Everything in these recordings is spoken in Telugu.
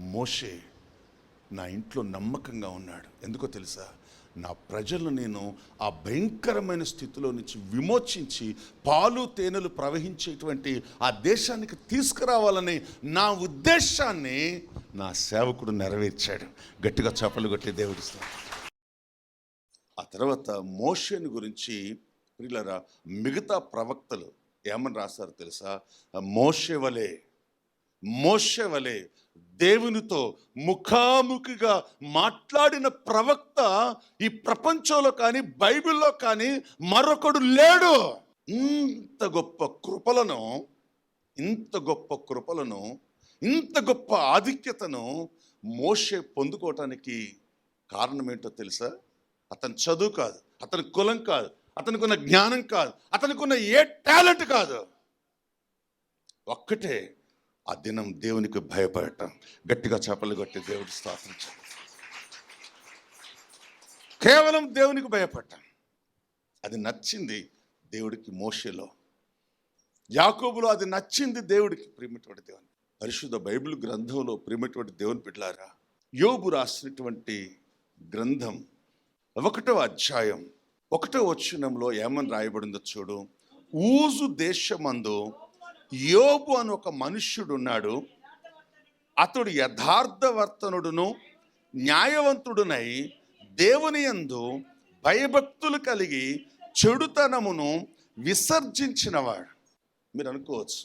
మోషే నా ఇంట్లో నమ్మకంగా ఉన్నాడు. ఎందుకో తెలుసా? నా ప్రజలు నేను ఆ భయంకరమైన స్థితిలో నుంచి విమోచించి పాలు తేనెలు ప్రవహించేటువంటి ఆ దేశానికి తీసుకురావాలని నా ఉద్దేశాన్ని నా సేవకుడు నెరవేర్చాడు. గట్టిగా చేపలు కొట్టి దేవుడిస్తాడు ఆ తర్వాత మోషేని గురించి ప్రియులరా మిగతా ప్రవక్తలు ఏమని రాశారు తెలుసా? మోషే వలే మోషే వలె దేవునితో ముఖాముఖిగా మాట్లాడిన ప్రవక్త ఈ ప్రపంచంలో కానీ బైబిల్లో కానీ మరొకడు లేడు. ఇంత గొప్ప కృపలను ఇంత గొప్ప కృపలను ఇంత గొప్ప ఆధిక్యతను మోషే పొందుకోవటానికి కారణం ఏంటో తెలుసా? అతని చదువు కాదు అతని కులం కాదు అతనికి ఉన్న జ్ఞానం కాదు అతనికి ఉన్న ఏ టాలెంట్ కాదు. ఒక్కటే ఆ దినం దేవునికి భయపడటం. గట్టిగా చేపలు కొట్టి దేవుడి స్థాపించాలి కేవలం దేవునికి భయపడటం. అది నచ్చింది దేవుడికి మోషలో. యాకోబులో అది నచ్చింది దేవుడికి ప్రేమటువంటి దేవుని. పరిశుద్ధ బైబిల్ గ్రంథంలో ప్రేమటువంటి దేవుని బిడ్డారా యోబు రాసినటువంటి గ్రంథం ఒకటో అధ్యాయం ఒకటో వచ్చినంలో ఏమని రాయబడిందో చూడు. ఊజు దేశమందు యోబు అని ఒక మనుష్యుడున్నాడు. అతడు యథార్థవర్తనుడును న్యాయవంతుడునై దేవుని యందు భయభక్తులు కలిగి చెడుతనమును విసర్జించినవాడు. మీరు అనుకోవచ్చు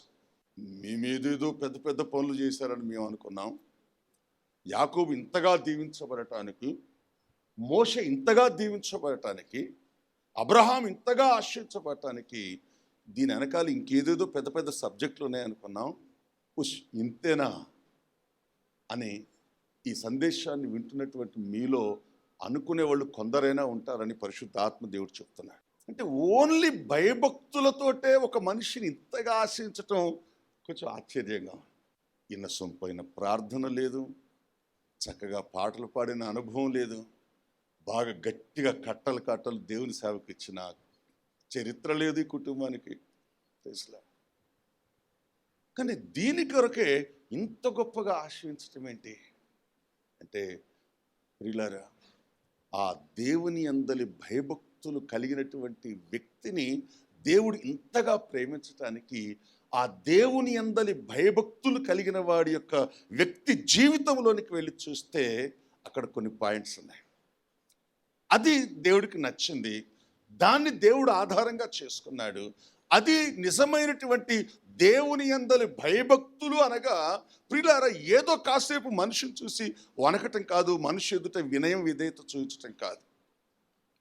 మేమేదేదో పెద్ద పెద్ద పనులు చేశారని మేము అనుకున్నాం. యాకోబు ఇంతగా దీవించబడటానికి మోష ఇంతగా దీవించబడటానికి అబ్రహాం ఇంతగా ఆశ్రయించబడటానికి దీని వెనకాల ఇంకేదేదో పెద్ద పెద్ద సబ్జెక్టులు ఉన్నాయనుకున్నాం ఉష్ ఇంతేనా? అని ఈ సందేశాన్ని వింటున్నటువంటి మీలో అనుకునే వాళ్ళు కొందరైనా ఉంటారని పరిశుద్ధ ఆత్మ దేవుడు చెప్తున్నాడు. అంటే ఓన్లీ భయభక్తులతోటే ఒక మనిషిని ఇంతగా ఆశించటం కొంచెం ఆశ్చర్యంగా ఇన్న ఈయన సొంపైన ప్రార్థన లేదు చక్కగా పాటలు పాడిన అనుభవం లేదు బాగా గట్టిగా కట్టలు కట్టలు దేవుని సేవకు ఇచ్చిన చరిత్ర లేదు ఈ కుటుంబానికి. తెలుసులా కానీ దీని కొరకే ఇంత గొప్పగా ఆశ్రయించటం ఏంటి? అంటే ప్రిలారా ఆ దేవుని అందలి భయభక్తులు కలిగినటువంటి వ్యక్తిని దేవుడు ఇంతగా ప్రేమించటానికి ఆ దేవుని అందలి భయభక్తులు కలిగిన వాడి యొక్క వ్యక్తి జీవితంలోనికి వెళ్ళి చూస్తే అక్కడ కొన్ని పాయింట్స్ ఉన్నాయి. అది దేవుడికి నచ్చింది. దాన్ని దేవుడు ఆధారంగా చేసుకున్నాడు. అది నిజమైనటువంటి దేవుని అందలి భయభక్తులు అనగా ప్రిలారా ఏదో కాసేపు మనిషిని చూసి వనకటం కాదు మనిషి ఎదుట వినయం విధేయత చూపించటం కాదు.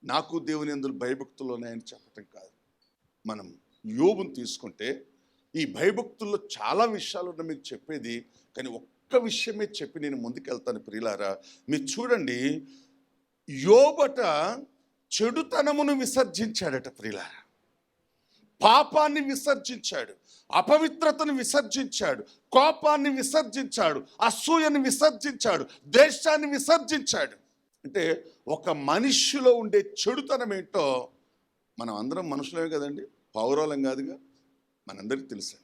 నాకు దేవుని అందులు భయభక్తులు ఉన్నాయని చెప్పటం కాదు. మనం యోగును తీసుకుంటే ఈ భయభక్తుల్లో చాలా విషయాలు మీకు చెప్పేది కానీ ఒక్క విషయమే చెప్పి నేను ముందుకెళ్తాను ప్రియులారా. మీరు చూడండి యోబట చెడుతనమును విసర్జించాడట ప్రియులారా పాపాన్ని విసర్జించాడు అపవిత్రతను విసర్జించాడు కోపాన్ని విసర్జించాడు అసూయను విసర్జించాడు దేశాన్ని విసర్జించాడు. అంటే ఒక మనిషిలో ఉండే చెడుతనం ఏంటో మనం అందరం మనుషులమే కదండి పౌరాలం కాదుగా మనందరికీ తెలుసు.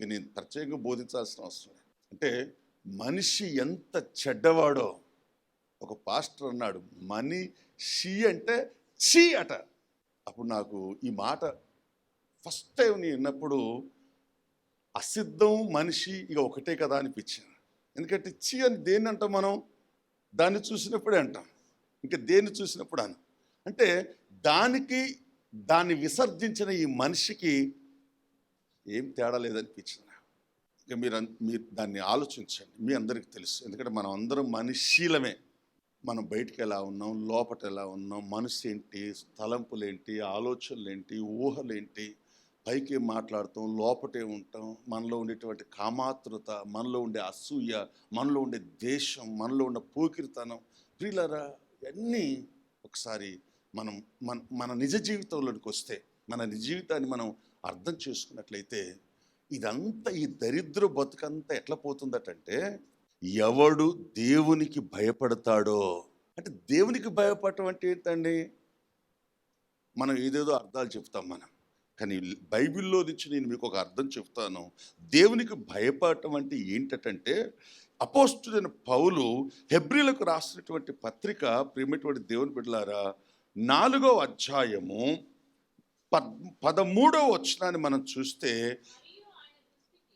నేను ప్రత్యేకంగా బోధించాల్సిన అవసరం అంటే మనిషి ఎంత చెడ్డవాడో ఒక పాస్టర్ అన్నాడు మనిషి అంటే చీ అట. అప్పుడు నాకు ఈ మాట ఫస్ట్ టైం నేను విన్నప్పుడు అసిద్ధం మనిషి ఇక ఒకటే కదా అనిపించింది. ఎందుకంటే చీ అని దేన్ని అంటాం మనం? దాన్ని చూసినప్పుడే అంటాం. ఇంకా దేన్ని చూసినప్పుడు అని. అంటే దానికి దాన్ని విసర్జించిన ఈ మనిషికి ఏం తేడా లేదనిపించింది నాకు. ఇక మీరు అన్- మీరు దాన్ని ఆలోచించండి. మీ అందరికీ తెలుసు. ఎందుకంటే మనం అందరం మనిషీలమే. మనం బయటికి ఎలా ఉన్నాం? లోపట ఎలా ఉన్నాం? మనసు ఏంటి తలంపులేంటి? ఆలోచనలేంటి? ఊహలేంటి? పైకి మాట్లాడతాం లోపటే ఉంటాం. మనలో ఉండేటువంటి కామాతృత మనలో ఉండే అసూయ మనలో ఉండే దేశం మనలో ఉండే పోకిరితనం. ప్రియులరా ఇవన్నీ ఒకసారి మనం మన మన నిజ జీవితంలోనికి వస్తే మన నిజ జీవితాన్ని మనం అర్థం చేసుకున్నట్లయితే ఇదంతా ఈ దరిద్ర బతుకంతా ఎట్లా పోతుందటంటే ఎవడు దేవునికి భయపడతాడో అంటే దేవునికి భయపడటం అంటే ఏంటండి? మనం ఏదేదో అర్థాలు చెప్తాం మనం. కానీ బైబిల్లో నుంచి నేను మీకు ఒక అర్థం చెప్తాను. దేవునికి భయపడటం అంటే ఏంటంటే అపోస్తుడైన పౌలు హెబ్రిలకు రాసినటువంటి పత్రిక ప్రేమటువంటి దేవుని బిడ్డలారా నాలుగో అధ్యాయము పద్ పదమూడవ వచనాన్ని మనం చూస్తే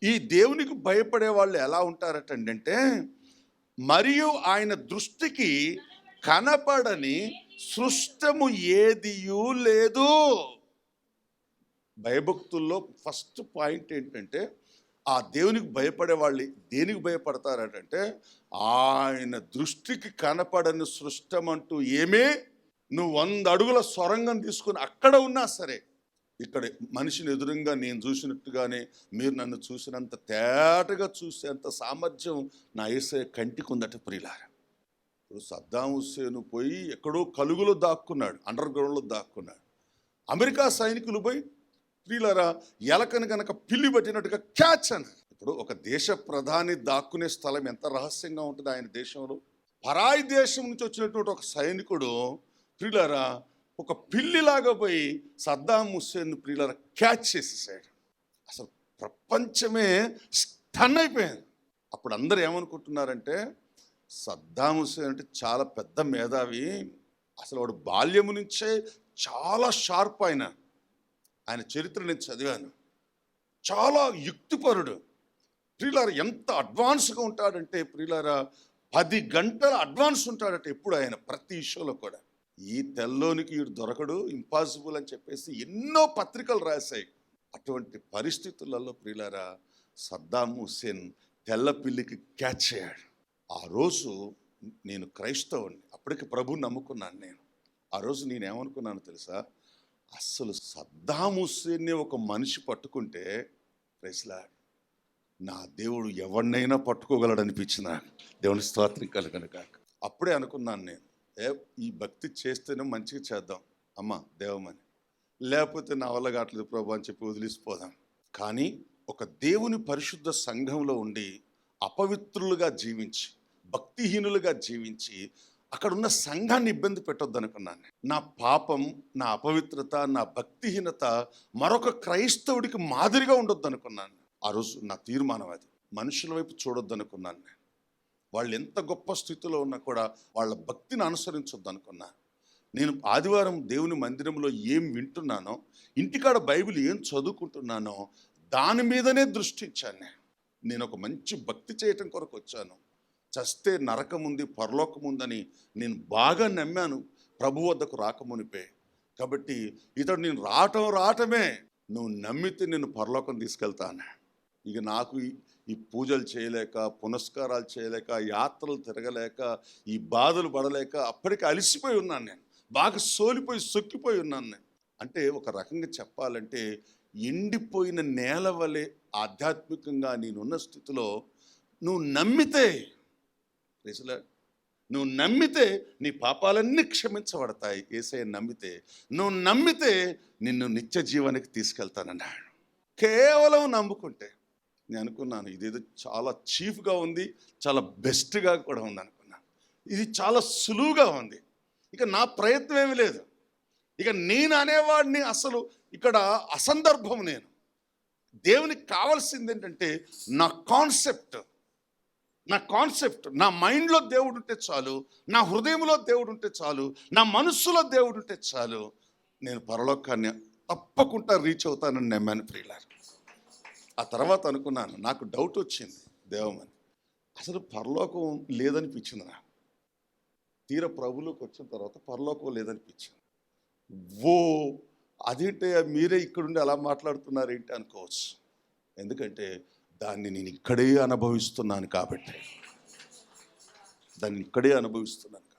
ఈ దేవునికి భయపడే వాళ్ళు ఎలా ఉంటారటండి అంటే మరియు ఆయన దృష్టికి కనపడని సృష్టము ఏదియూ లేదు. భయభక్తుల్లో ఫస్ట్ పాయింట్ ఏంటంటే ఆ దేవునికి భయపడే వాళ్ళు దేనికి భయపడతారంటే ఆయన దృష్టికి కనపడని సృష్టం అంటూ ఏమే? నువ్వు వంద అడుగుల సొరంగం తీసుకుని అక్కడ ఉన్నా సరే ఇక్కడ మనిషిని ఎదురుగా నేను చూసినట్టుగానే మీరు నన్ను చూసినంత తేటగా చూసేంత సామర్థ్యం నా ఏసే కంటికి ఉందట ప్రియులార. ఇప్పుడు సద్దాం హుస్సేను పోయి ఎక్కడో కలుగులో దాక్కున్నాడు అండర్ గ్రౌండ్లో దాక్కున్నాడు. అమెరికా సైనికులు పోయి ప్రియులరా ఎలకను కనుక పిల్లి పట్టినట్టుగా క్యాచ్ అని ఇప్పుడు ఒక దేశ ప్రధాని దాక్కునే స్థలం ఎంత రహస్యంగా ఉంటుంది ఆయన దేశంలో. పరాయి దేశం నుంచి వచ్చినటువంటి ఒక సైనికుడు ప్రియులరా ఒక పిల్లిలాగా పోయి సద్దాం హుస్సేన్ ప్రియులరా క్యాచ్ చేసేసాడు. అసలు ప్రపంచమే స్టన్ అయిపోయింది. అప్పుడు అందరు ఏమనుకుంటున్నారంటే సద్దాం హుస్సేన్ అంటే చాలా పెద్ద మేధావి. అసలు వాడు బాల్యము నుంచే చాలా షార్ప్ ఆయన. ఆయన చరిత్ర నేను చదివాను. చాలా యుక్తిపరుడు. ప్రియులార ఎంత అడ్వాన్స్గా ఉంటాడంటే ప్రియులార పది గంటల అడ్వాన్స్ ఉంటాడట ఎప్పుడు ఆయన ప్రతి ఇష్యూలో కూడా. ఈ తెల్లోనికి వీడు దొరకడు ఇంపాసిబుల్ అని చెప్పేసి ఎన్నో పత్రికలు రాశాయి. అటువంటి పరిస్థితులలో ప్రియులారా సద్దాం హుస్సేన్ తెల్ల పిల్లికి క్యాచ్ అయ్యాడు. ఆ రోజు నేను క్రైస్తవుని అప్పటికి ప్రభు నమ్ముకున్నాను నేను. ఆ రోజు నేనేమనుకున్నాను తెలుసా? అస్సలు సద్దాం హుస్సేన్ని ఒక మనిషి పట్టుకుంటే ప్రైస్లా నా దేవుడు ఎవరినైనా పట్టుకోగలడనిపించిన దేవుని స్తోత్రం కలగను కాక అప్పుడే అనుకున్నాను నేను ఏ ఈ భక్తి చేస్తేనే మంచిగా చేద్దాం. అమ్మ దేవమని. లేకపోతే నా వల్ల కావట్లేదు ప్రభు అని చెప్పి వదిలిసిపోదాం. కానీ ఒక దేవుని పరిశుద్ధ సంఘంలో ఉండి అపవిత్రులుగా జీవించి భక్తిహీనులుగా జీవించి అక్కడ ఉన్న సంఘాన్ని ఇబ్బంది పెట్టొద్దు అనుకున్నాను నా పాపం నా అపవిత్రత నా భక్తిహీనత మరొక క్రైస్తవుడికి మాదిరిగా ఉండొద్దు అనుకున్నాను ఆ రోజు నా తీర్మానం అది. మనుషుల వైపు చూడొద్దు అనుకున్నాను వాళ్ళు ఎంత గొప్ప స్థితిలో ఉన్నా కూడా వాళ్ళ భక్తిని అనుసరించొద్దు అనుకున్నా. నేను ఆదివారం దేవుని మందిరంలో ఏం వింటున్నానో ఇంటికాడ బైబిల్ ఏం చదువుకుంటున్నానో దాని మీదనే దృష్టించాను నేను. నేను ఒక మంచి భక్తి చేయటం కొరకు వచ్చాను. చస్తే నరకముంది పరలోకముందని నేను బాగా నమ్మాను. ప్రభు వద్దకు రాకమునిపే. కాబట్టి ఇతడు నేను రావటం రావటమే. నువ్వు నమ్మితే నేను పరలోకం తీసుకెళ్తాను. ఇక నాకు ఈ- పూజలు చేయలేక పునస్కారాలు చేయలేక యాత్రలు తిరగలేక ఈ బాధలు పడలేక అప్పటికి అలిసిపోయి ఉన్నాను నేను. బాగా సోలిపోయి సొక్కిపోయి ఉన్నాను నేను. అంటే ఒక రకంగా చెప్పాలంటే ఎండిపోయిన నేల వలె ఆధ్యాత్మికంగా నేనున్న స్థితిలో నువ్వు నమ్మితే ప్రైజ్లా నువ్వు నమ్మితే నీ పాపాలన్నీ క్షమించబడతాయి. ఏసై నమ్మితే నువ్వు నమ్మితే నిన్ను నిత్య జీవానికి తీసుకెళ్తానన్నాడు. కేవలం నమ్ముకుంటే నేను అనుకున్నాను ఇదేదో చాలా చీఫ్గా ఉంది చాలా బెస్ట్గా కూడా ఉంది అనుకున్నాను. ఇది చాలా సులువుగా ఉంది. ఇక నా ప్రయత్నం ఏమీ లేదు. ఇక నేను అనేవాడిని అసలు ఇక్కడ అసందర్భం నేను. దేవునికి కావాల్సింది ఏంటంటే నా కాన్సెప్ట్. నా కాన్సెప్ట్. నా మైండ్లో దేవుడు ఉంటే చాలు నా హృదయంలో దేవుడు ఉంటే చాలు నా మనస్సులో దేవుడు ఉంటే చాలు నేను పరలోకాన్ని తప్పకుండా రీచ్ అవుతానని నమ్మాను ప్రియులారు. ఆ తర్వాత అనుకున్నాను నాకు డౌట్ వచ్చింది దేవమని. అసలు పరలోకం లేదనిపించింది నాకు తీర ప్రభులోకి వచ్చిన తర్వాత పరలోకం లేదనిపించింది. ఓ అదేంటే మీరే ఇక్కడుండి అలా మాట్లాడుతున్నారు ఏంటి అనుకోవచ్చు. ఎందుకంటే దాన్ని నేను ఇక్కడే అనుభవిస్తున్నాను కాబట్టి. దాన్ని ఇక్కడే అనుభవిస్తున్నాను